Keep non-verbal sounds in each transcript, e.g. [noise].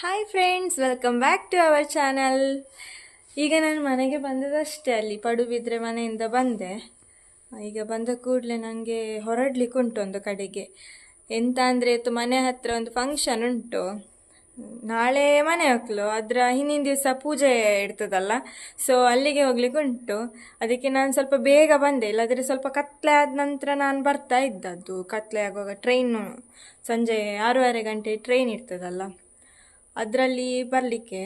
Hi friends welcome back to our channel ಈಗ ನಾನು ಮನೆಗೆ ಬಂದದಷ್ಟೇ ಅಲ್ಲಿ, ಪಡುಬಿದ್ರೆ ಮನೆಯಿಂದ ಬಂದೆ. ಈಗ ಬಂದ ಕೂಡಲೇ ನನಗೆ ಹೊರಡ್ಲಿಕ್ಕೆ ಉಂಟು ಒಂದು ಕಡೆಗೆ. ಎಂತ ಅಂದರೆ ಇವತ್ತು ಮನೆ ಹತ್ರ ಒಂದು ಫಂಕ್ಷನ್ ಉಂಟು. ನಾಳೆ ಮನೆ ಹೋಗ್ಲು, ಅದರ ಹಿಂದಿನ ದಿವಸ ಪೂಜೆ ಇರ್ತದಲ್ಲ ಸೊ ಅಲ್ಲಿಗೆ ಹೋಗ್ಲಿಕ್ಕೆ ಉಂಟು ಅದಕ್ಕೆ ನಾನು ಸ್ವಲ್ಪ ಬೇಗ ಬಂದೆ, ಇಲ್ಲಾದರೆ ಸ್ವಲ್ಪ ಕತ್ಲೆ ಆದ ನಂತರ ನಾನು ಬರ್ತಾ ಇದ್ದದ್ದು. ಕತ್ಲೆ ಆಗುವಾಗ ಟ್ರೈನು ಸಂಜೆ ಆರೂವರೆ ಗಂಟೆ ಟ್ರೈನ್ ಇರ್ತದಲ್ಲ. ಅದರಲ್ಲಿ ಬರಲಿಕ್ಕೆ,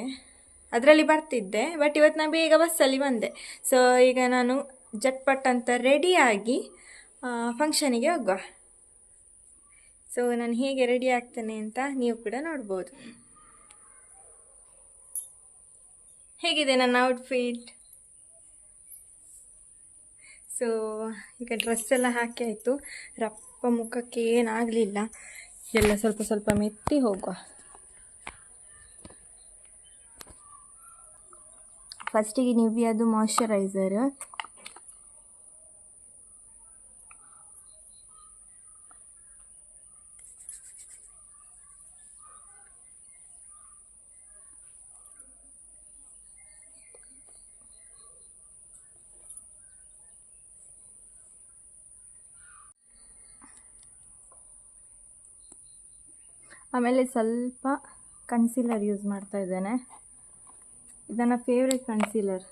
ಅದರಲ್ಲಿ ಬರ್ತಿದ್ದೆ ಬಟ್ ಇವತ್ತು ನಾನು ಬೇಗ ಬಸ್ಸಲ್ಲಿ ಬಂದೆ. ಸೊ ಈಗ ನಾನು ಜಟ್ಪಟ್ ಅಂತ ರೆಡಿಯಾಗಿ ಫಂಕ್ಷನಿಗೆ ಹೋಗುವ. ಸೊ ನಾನು ಹೇಗೆ ರೆಡಿ ಆಗ್ತೇನೆ ಅಂತ ನೀವು ಕೂಡ ನೋಡ್ಬೋದು. ಹೇಗಿದೆ ನನ್ನ ಔಟ್ಫಿಟ್ ಸೊ ಈಗ ಡ್ರೆಸ್ ಎಲ್ಲ ಹಾಕಿ ಆಯಿತು. ರಪ್ಪ ಮುಖಕ್ಕೆ ಏನಾಗಲಿಲ್ಲ ಎಲ್ಲ ಸ್ವಲ್ಪ ಸ್ವಲ್ಪ ಮೆತ್ತಿ ಹೋಗುವ. ಫಸ್ಟಿಗೆ ನಿವ್ಯಾದು ಮಾಯಶ್ಚರೈಸರ್ ಆಮೇಲೆ ಸ್ವಲ್ಪ ಕನ್ಸೀಲರ್ ಯೂಸ್ ಮಾಡ್ತಾ ಇದ್ದೇನೆ. ಇದನ್ನ ಫೇವ್ರೆಟ್ ಕನ್ಸೀಲರ್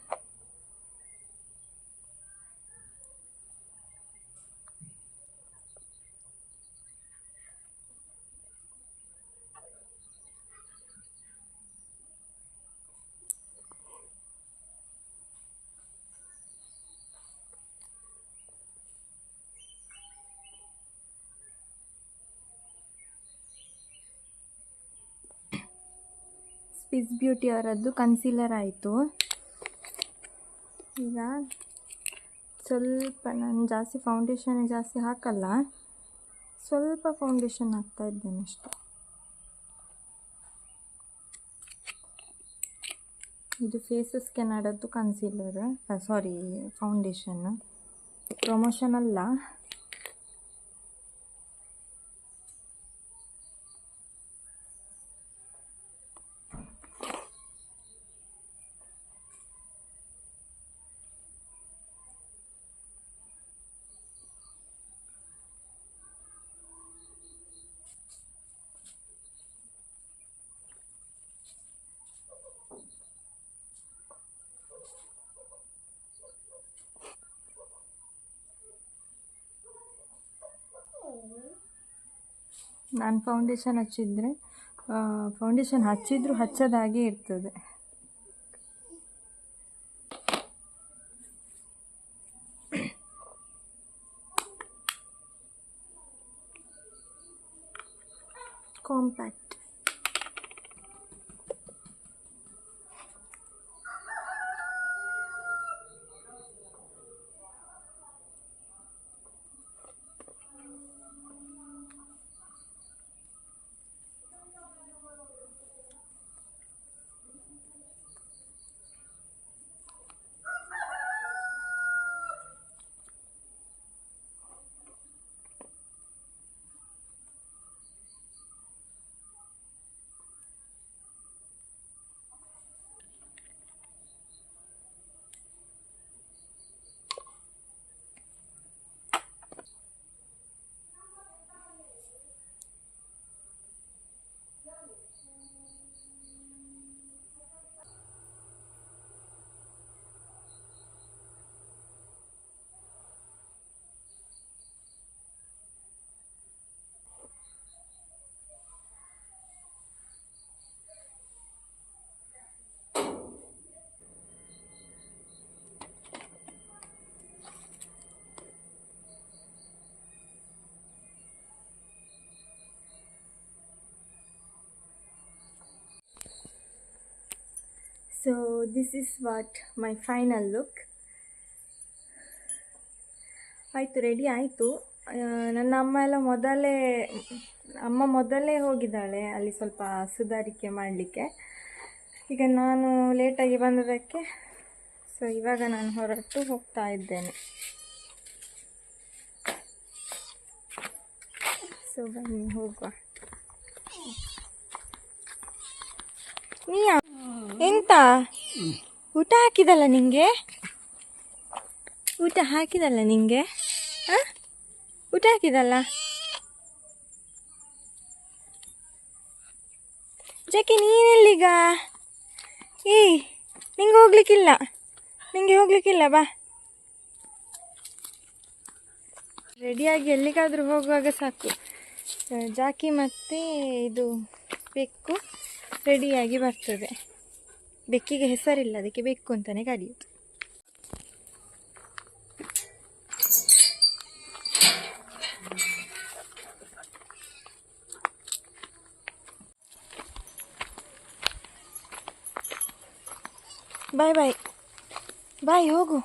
ಸ್ವಿಸ್ ಬ್ಯೂಟಿ ಅವರದ್ದು ಕನ್ಸೀಲರ್ ಆಯಿತು. ಈಗ ಸ್ವಲ್ಪ ನಾನು ಜಾಸ್ತಿ ಫೌಂಡೇಶನ್ ಜಾಸ್ತಿ ಹಾಕಲ್ಲ. ಸ್ವಲ್ಪ ಫೌಂಡೇಶನ್ ಹಾಕ್ತಾ ಇದ್ದೇನೆ ಅಷ್ಟೆ. ಇದು ಫೇಸಸ್ ಕೆನಡದ್ದು ಕನ್ಸೀಲರ್ ಸಾರಿ ಫೌಂಡೇಶನ್ ಪ್ರಮೋಷನ್ ಅಲ್ಲ. ನಾನು ಫೌಂಡೇಶನ್ ಹಚ್ಚಿದರೆ ಫೌಂಡೇಶನ್ ಹಚ್ಚಿದ್ರು ಹಚ್ಚದಾಗೆ ಇರ್ತದೆ. So this is what my final look ಆಯಿತು ರೆಡಿ ಆಯಿತು. ನನ್ನ ಅಮ್ಮ ಎಲ್ಲ ಮೊದಲೇ, ಅಮ್ಮ ಮೊದಲೇ ಹೋಗಿದ್ದಾಳೆ ಅಲ್ಲಿ ಸ್ವಲ್ಪ ಸುಧಾರಿಕೆ ಮಾಡಲಿಕ್ಕೆ. ಈಗ ನಾನು ಲೇಟಾಗಿ ಬಂದದಕ್ಕೆ ಸೊ ಇವಾಗ ನಾನು ಹೊರಟು ಹೋಗ್ತಾ ಇದ್ದೇನೆ. ಸೊ ಬನ್ನಿ, ಹೋಗುವ. ನೀ ಎಂತ? ಊಟ ಹಾಕಿದಲ್ಲ ನಿಂಗೆ? ಊಟ ಹಾಕಿದಲ್ಲ ನಿಂಗೆ? ಊಟ ಹಾಕಿದಲ್ಲ? ಜಕ್ಕೆ, ನೀನೆಲ್ಲಿಗ? ಏಯ್, ನಿಂಗೆ ಹೋಗ್ಲಿಕ್ಕಿಲ್ಲ. ನಿಂಗೆ ಹೋಗ್ಲಿಕ್ಕಿಲ್ಲ, ಬಾ. ರೆಡಿಯಾಗಿ ಎಲ್ಲಿಗಾದರೂ ಹೋಗುವಾಗ ಸಾಕು. ಜಾಕಿ ಮತ್ತೆ ಇದು ಬೆಕ್ಕು ರೆಡಿಯಾಗಿ ಬರ್ತದೆ. ಬೆಕ್ಕಿಗೆ ಹೆಸರಿಲ್ಲ ಅದಕ್ಕೆ ಬೆಕ್ಕು ಅಂತಲೇ ಕರೆಯುದು. ಬಾಯ್ ಬಾಯ್ ಬಾಯ್ ಹೋಗು.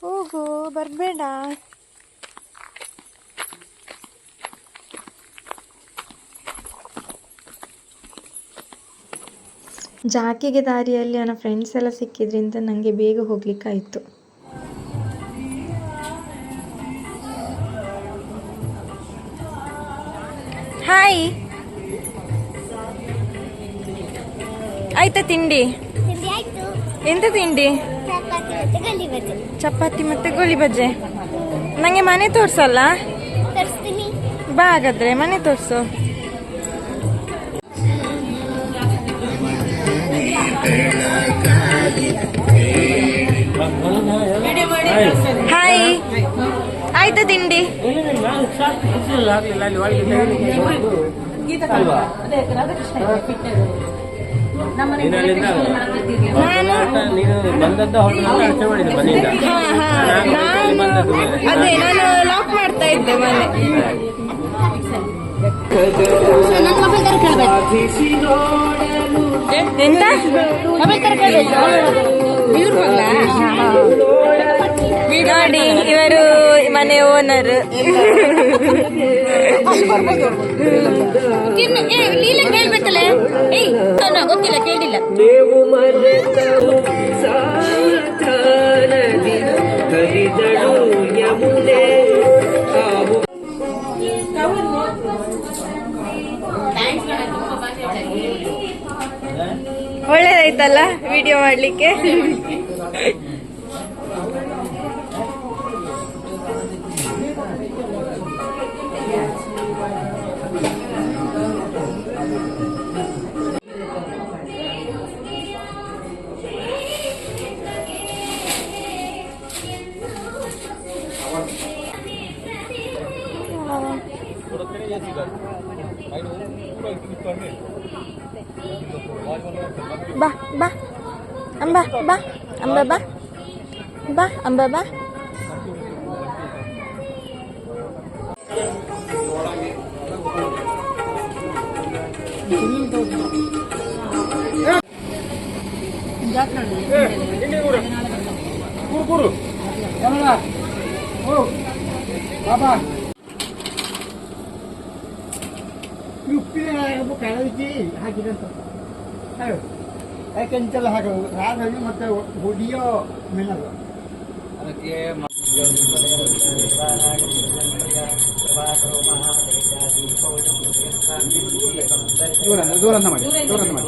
ಹೋಗು ಬರಬೇಡ. ಜಾಕಿಗೆ ದಾರಿಯಲ್ಲಿ ನನ್ನ ಫ್ರೆಂಡ್ಸ್ ಎಲ್ಲ ಸಿಕ್ಕಿದ್ರಿಂದ ನನಗೆ ಬೇಗ ಹೋಗ್ಲಿಕ್ಕಾಯಿತು. ಹಾಯ್ ಆಯ್ತಾ ತಿಂಡಿ? ಎಂತ ತಿಂಡಿ? ಚಪಾತಿ ಮತ್ತೆ ಗೋಳಿ ಬಜ್ಜೆ ನನಗೆ ಮನೆ ತೋರ್ಸಲ್ಲ? ಬಾ ಹಾಗಾದ್ರೆ ಮನೆ ತೋರ್ಸು. ಹಾಯ್ ಆಯ್ತಾ ತಿಂಡಿ. ಅದೇ ನಾನು ಲಾಕ್ ಮಾಡ್ತಾ ಇದ್ದೆ ಮನೆ ನನ್ನ ಮೊಬೈಲ್ ತರ ಕೇಳಬೇಕು. ಎಂತ? ಮೊಬೈಲ್ ತರ ಕೇಳಬೇಕು. ನೋಡಿ ಇವರು ಮನೆ ಓನರ್. ಲೀಲ ಕೇಳ್ಬೇಕಲ್ಲ ಏಯ್ ಗೊತ್ತಿಲ್ಲ ಕೇಳಿಲ್ಲ. ಒಳ್ಳೇದಾಯ್ತಲ್ಲ ವಿಡಿಯೋ ಮಾಡ್ಲಿಕ್ಕೆ? ಅಂಬ ಬಾ ಅಂಬ ಬಾ ಬಾ ಅಂಬ ಬಾ ಉಪ್ಪಿನ ಕಳವಿಸಿ ಹಾಕಿದಂತ ಯಾಕೆಂತೆಲ್ಲ ಹಾಕೋದು ರಾಗವಿ ಮತ್ತೆ ಹೊಡಿಯೋ ಮೆಣಲು ದೂರ ದೂರ ಅಂತ ಮಾಡಿ ದೂರ ಅಂತ ಮಾಡಿ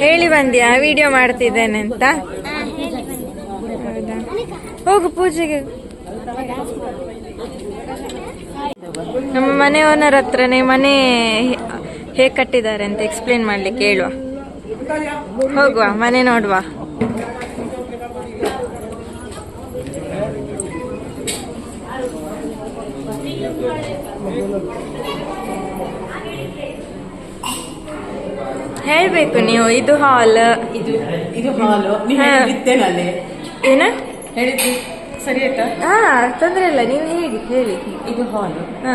ಹೇಳಿ ಬಂದ್ಯಾ? ವಿಡಿಯೋ ಮಾಡ್ತಿದ್ದೇನೆ ಅಂತ. ಹೌದಾ? ಹೋಗು ಪೂಜೆಗೆ. ನಮ್ಮ ಮನೆ ಓನರ್ ಹತ್ರನೇ ಮನೆ ಹೇಗೆ ಕಟ್ಟಿದ್ದಾರೆ ಅಂತ ಎಕ್ಸ್ಪ್ಲೇನ್ ಮಾಡ್ಲಿಕ್ಕೆ ಹೇಳುವ. ಹೋಗುವ ಮನೆ ನೋಡುವ. ಹೇಳ್ಬೇಕು ನೀವು ಇದು ಹಾಲ್. ಇದು ಇದು ಹಾಲು. ಹೇಳಿದ್ದೇನಲ್ಲಿ ಏನ? ಹೇಳಿದ್ದು. ಸರಿ ಆಯ್ತಾ? ಹಾ ತೊಂದ್ರೆ ಇಲ್ಲ ನೀವು ಹೇಳಿ ಹೇಳಿ. ಇದು ಹಾಲು. ಹಾ.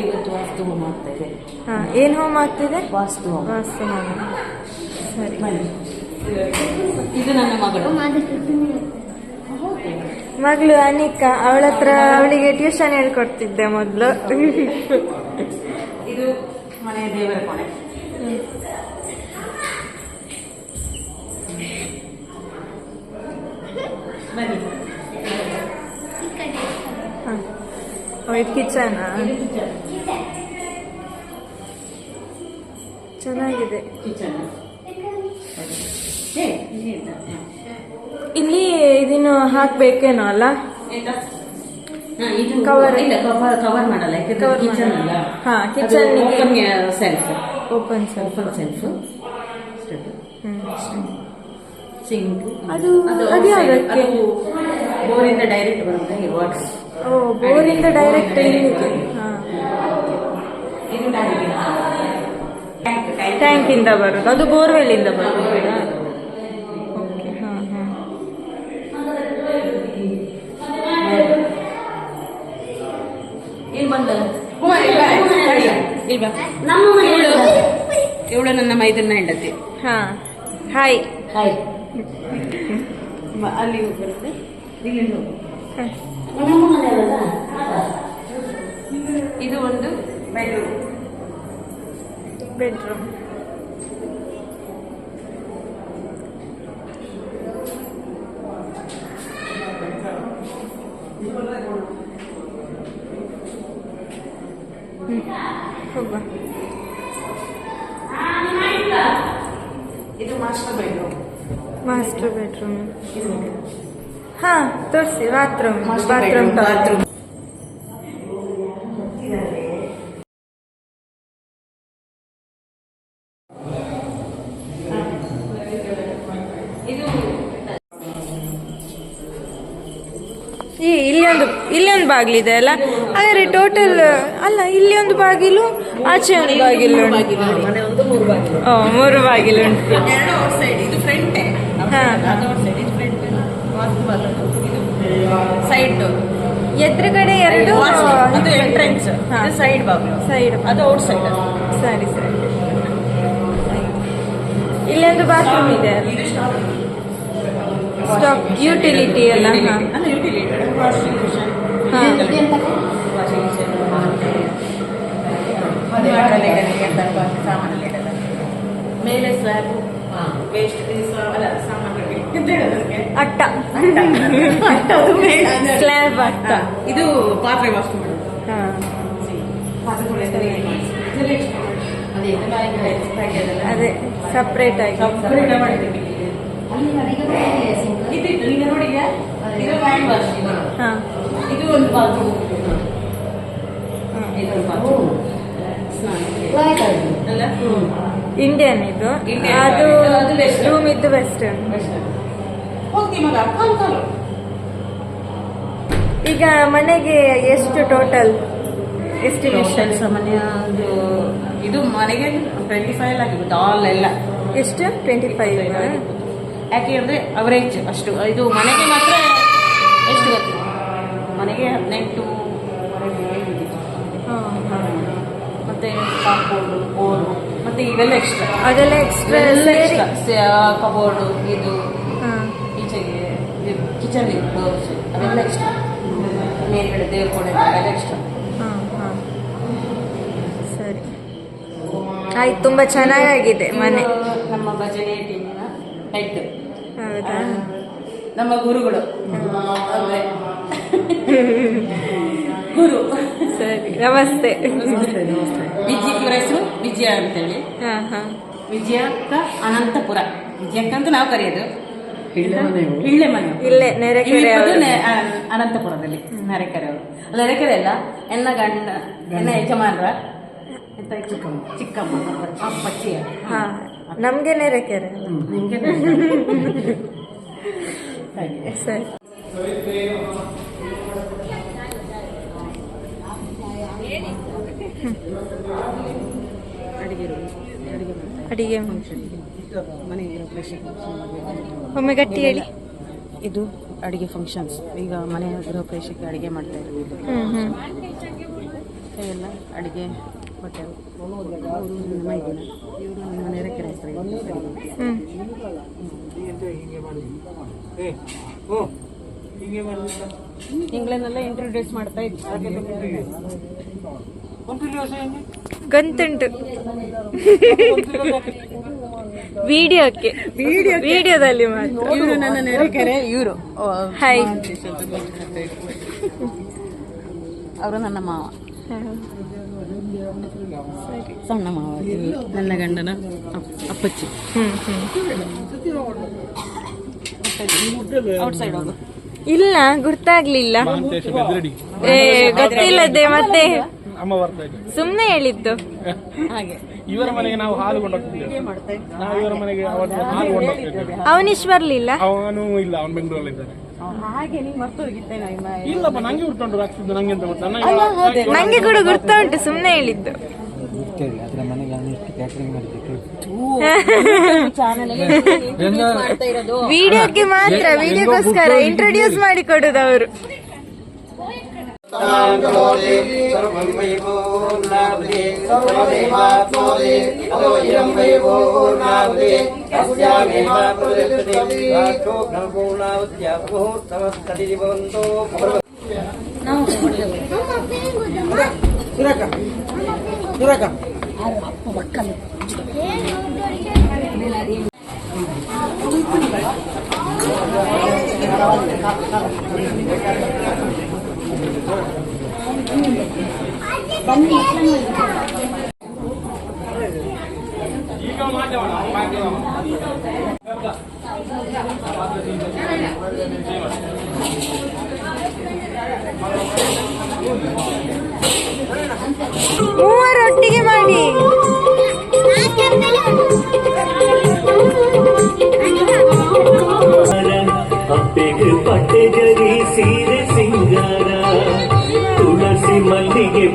ಇವತ್ತು ವಾಸ್ತು ಹೋಮ ಆಗ್ತಾ ಹಾ ಏನು ಹೋಮ್ ಆಗ್ತಿದೆ? ವಾಸ್ತು ಹೋಮ ವಾಸ್ತು ಹೋಮ ಸರಿ ಇದು ನನ್ನ ಮಗಳು. ಮಗಳು ಅನಿಕಾ ಅವಳ ಹತ್ರ ಅವಳಿಗೆ ಟ್ಯೂಷನ್ ಹೇಳ್ಕೊಡ್ತಿದ್ದೆ ಮೊದಲು. ಇದು ಮನೆಯ ದೇವರ ಕೊನೆ ಬನ್ನಿ ಇದು ಕಿಚನ್ ಚೆನ್ನಾಗಿದೆ. ಇಲ್ಲ ಇದನ್ನು ಹಾಕ್ಬೇಕೇನೋ ಅಲ್ಲ? ಕವರ್. ಇಲ್ಲ ಕವರ್ ಕವರ್ ಮಾಡಲ್ಲ. Cover kitchen. ಅಲ್ಲ ಹಾ, ಗೆ- open shelf open shelf sink ಅದು- ಅದು? ಬೋರಿಂದ ಡೈರೆಕ್ಟ್ ಬರುತ್ತೆ ವಾಟರ್ ಓ ಬೋರಿಂದ ಡೈರೆಕ್ಟ್ ಇಲ್ಲಿಗೆ ಹಾ. ಟ್ಯಾಂಕ್ ಟ್ಯಾಂಕ್ ಟ್ಯಾಂಕ್ ಇಂದ ಬರುದು. ಅದು ಬೋರ್ವೆಲ್ ಇಂದ ಬರುದು. ಓಕೆ ಹಾ ಹಾ. ಇವಳು ಇವಳು ನನ್ನ ಮೈದನ್ನ ಹೆಂಡತಿ. ಹಾ. ಹಾಯ್ ಹಾಯ್ ಅಲ್ಲಿ ಬರುತ್ತೆ ಇಲ್ಲಿಂದ ಹೋಗು. ಇದು ಒಂದು ಬೆಡ್ರೂಮ್ ಬೆಡ್ರೂಮ್ ಹೋಗುವ. ಇದು ಮಾಸ್ಟರ್ ಬೆಡ್ರೂಮ್ ಮಾಸ್ಟರ್ ಬೆಡ್ರೂಮ್ ಹಾ ತೋರಿಸಿ ಬಾತ್ರೂಮ್ ಬಾತ್ರೂಮ್ ಬಾತ್ರೂಮ್ ಈ ಇಲ್ಲಿ ಒಂದು ಇಲ್ಲಿ ಒಂದು ಬಾಗಿಲಿದೆ ಅಲ್ಲ? ಹಾಗಾದ್ರೆ ಟೋಟಲ್ ಅಲ್ಲ ಇಲ್ಲಿ ಒಂದು ಬಾಗಿಲು ಆಚೆ ಒಂದು ಬಾಗಿಲು. ಮೂರು ಬಾಗಿಲು ಉಂಟು ಹಾ. ಅದು ಸೈಡ್ ಎದುರುಗಡೆ ಎರಡು ಅದು ಎಂಟ್ರೆನ್ಸ್ ಇದು ಸೈಡ್ ಬಾಗಿಲು ಸೈಡ್ ಅದು ಔಟ್ ಸೈಡ್ ಸರಿ ಸರಿ ಇಲ್ಲೊಂದು ಬಾತ್ರೂಮ್ ಇದೆ ಇದು ಸ್ಟಾಪ್ ಸ್ಟಾಕ್ ಯುಟಿಲಿಟಿ ಎಲ್ಲ ಮೇಲೆ ಸ್ಲ್ಯಾಬ್ ವೇಸ್ಟ್ ಅಲ್ಲ ಸಾಮಾನುಗಳು ಎಂತ ಹೇಳೋದು ಅದಕ್ಕೆ? ಅಟ್ಟ. ಸ್ಲ್ಯಾಬ್ ಅಟ್ಟ [laughs] ಇದು ಪಾತ್ರೆ ವಾಶ್ ಮಾಡೋದು. ಅದೇ ಸಪ್ರೇಟ್ ಆಗಿ. ಸಪ್ರೇಟ್. ಇದು ಒಂದು ಬಾತ್ರೂಮ್ ಇಂಡಿಯನ್ ಇದು. ಅದು ಅದು ರೂಮ್ ಇದ್ದು ವೆಸ್ಟರ್ನ್ ಈಗ ಮನೆಗೆ ಎಷ್ಟು ಟೋಟಲ್ ಎಸ್ಟಿಮೇಷನ್ ಸಾಮಾನ್ಯ ಒಂದು ಇದು ಮನೆಗೆ ಟ್ವೆಂಟಿ ಫೈವ್ ಆಗಿರ್ಬೋದು ಆಲ್ ಎಲ್ಲ. ಎಷ್ಟು? ಟ್ವೆಂಟಿ ಫೈವ್ ಯಾಕೆ ಅಂದರೆ ಅವರೇಜ್ ಅಷ್ಟು. ಇದು ಮನೆಗೆ ಮಾತ್ರ ಎಷ್ಟು ಗೊತ್ತಿಲ್ಲ ಮನೆಗೆ ಹದಿನೆಂಟು ಮತ್ತೆ ಕಾಂಪೌಂಡು ಬೋರ್ಡು ಮತ್ತೆ ಇವೆಲ್ಲ ಎಕ್ಸ್ಟ್ರಾ ಅದೆಲ್ಲ ಎಕ್ಸ್ಟ್ರಾ ಎಲ್ಲ ಎಕ್ಸ್ಟ್ರಾ ಕಬೋರ್ಡು ಇದು ಕಿಚನ್ ಡೋರ್ಸ್ ಅದೆಲ್ಲ ಇಷ್ಟ. ಮೇಲ್ಗಡೆ ದೇವ್ರ ಕೋಣೆ ಅದೆಲ್ಲ ಇಷ್ಟ. ಹಾಂ ಹಾಂ. ಸರಿ. ಆಯ್ತು ತುಂಬಾ ಚೆನ್ನಾಗಾಗಿದೆ ಮನೆ. ನಮ್ಮ ಭಜನೆ ಟೀಮಿನ ಹೆಡ್ ಹೌದಾ? ನಮ್ಮ ಗುರುಗಳು. [laughs] ಗುರು. ಸರಿ ನಮಸ್ತೆ. ವಿಜಯ ಇವರ ಹೆಸರು ವಿಜಯ ಅಂತೇಳಿ. ವಿಜಯ ಅಂತ ವಿಜಯಕ್ಕ ಅನಂತಪುರ. ವಿಜಯ ಅಂತ ನಾವು ಕರೆಯೋದು. ಇಳ್ಳೆ ಮನೆ ಇಲ್ಲೇ ನೆರೆಕೆರೆ. ಅನಂತಪುರದಲ್ಲಿ ನೆರೆಕೆರೆ ಅವರು. ನೆರೆಕೆರೆ ಅಲ್ಲ ಎನ್ನ ಗಂಡ ಎನ್ನ ಯಜಮಾನ್ರ? ಚಿಕ್ಕಮ್ಮ. ಚಿಕ್ಕಮ್ಮ ಅಪ್ಪಚ್ಚಿಯ ಹಾ ನಮ್ಗೆ ನೆರೆಕೆರೆ. ನಿಮಗೆ [laughs] ಹಾಗೆ. ಸರಿ. ಅಡಿಗೆ ಅಡಿಗೆ ಗೃಹಪ್ರವೇಶಕ್ಕೆ ಒಮ್ಮೆ ಗಟ್ಟಿ ಹೇಳಿ. ಇದು ಅಡಿಗೆ ಫಂಕ್ಷನ್ಸ್ ಈಗ ಮನೆ ಗೃಹಪ್ರವೇಶಕ್ಕೆ ಅಡಿಗೆ ಮಾಡ್ತಾ ಇರೋದು ಹ್ಮ್ ಹ್ಮ್. ಎಲ್ಲ ಅಡಿಗೆ ಬಟ್ಟೆ ಅವರು ನಿಮ್ಮ ಮೈದಿನ ಇವರು ನೆರೆಕೆರೆ ಹೆಸರು ಇಂಗ್ಲೆಂಡೆಲ್ಲ ಇಂಟ್ರೊಡ್ಯೂಸ್ ಮಾಡ್ತಾ ಇದ್ವಿ ಗೊತ್ತುಂಟು ವಿಡಿಯೋಕ್ಕೆ. ವಿಡಿಯೋದಲ್ಲಿ ಮಾತ್ರ. ಇವರು ನನ್ನ ನೆರೆಕೆರೆ ಇವರು. ಹಾಯ್ ಅವರು ನನ್ನ ಮಾವ. ಸಣ್ಣ ಮಾವ ನನ್ನ ಗಂಡನ ಅಪ್- ಅಪ್ಪಚ್ಚಿ ಹ್ಮ್ ಹ್ಮ್. ಔಟ್ ಸೈಡ್ ಹೋಗು. ಇಲ್ಲ ಗುರ್ತಾಗ್ಲಿಲ್ಲ. ಗೊತ್ತಿಲ್ಲದೆ ಮತ್ತೆ ಸುಮ್ನೆ ಹೇಳಿದ್ದು. ಹಾಗೆ. ಇವರ ಮನೆಗೆ ನಾವು ಹಾಲು ಕೊಂಡೋಗ್ತಿದ್ದೇವೆ ನಾವು ಇವರ ಮನೆಗೆ ಅವತ್ತು ಹಾಲು ಕೊಂಡೋಗ್ತಿದ್ದೇವೆ ಅವನಿಶ್ ಬರ್ಲಿಲ್ಲ ಅವನು ಇಲ್ಲ ಅವನು ಬೆಂಗಳೂರಲ್ಲಿ ಇದ್ದಾನೆ ಇಲ್ಲಪ್ಪ ನಂಗೆ ನಂಗೆ ಅಂತ ಗೊತ್ತಾ ನನಗೆ ನಂಗೆ ಕೂಡ ಗುರ್ತ ಉಂಟು ಸುಮ್ನೆ ಹೇಳಿದ್ದು ವಿಡಿಯೋಗೆ ಮಾತ್ರ ವಿಡಿಯೋಗೋಸ್ಕರ ಇಂಟ್ರೊಡ್ಯೂಸ್ ಮಾಡಿ ಕೊಡುದು ಅವರು తాంగోది సర్వమైపోర్ణాది సర్వదేవాత్మోది అదోయం వైపోర్ణాది అస్యామేవాత్మోది రాక్షో బ్రహ్మోణావద్య ముహూర్తమస్తది భవంతో దురక దురక మక్కలు ಮೂವರು ಒಟ್ಟಿಗೆ ಮಾಡಿ మల్లిగే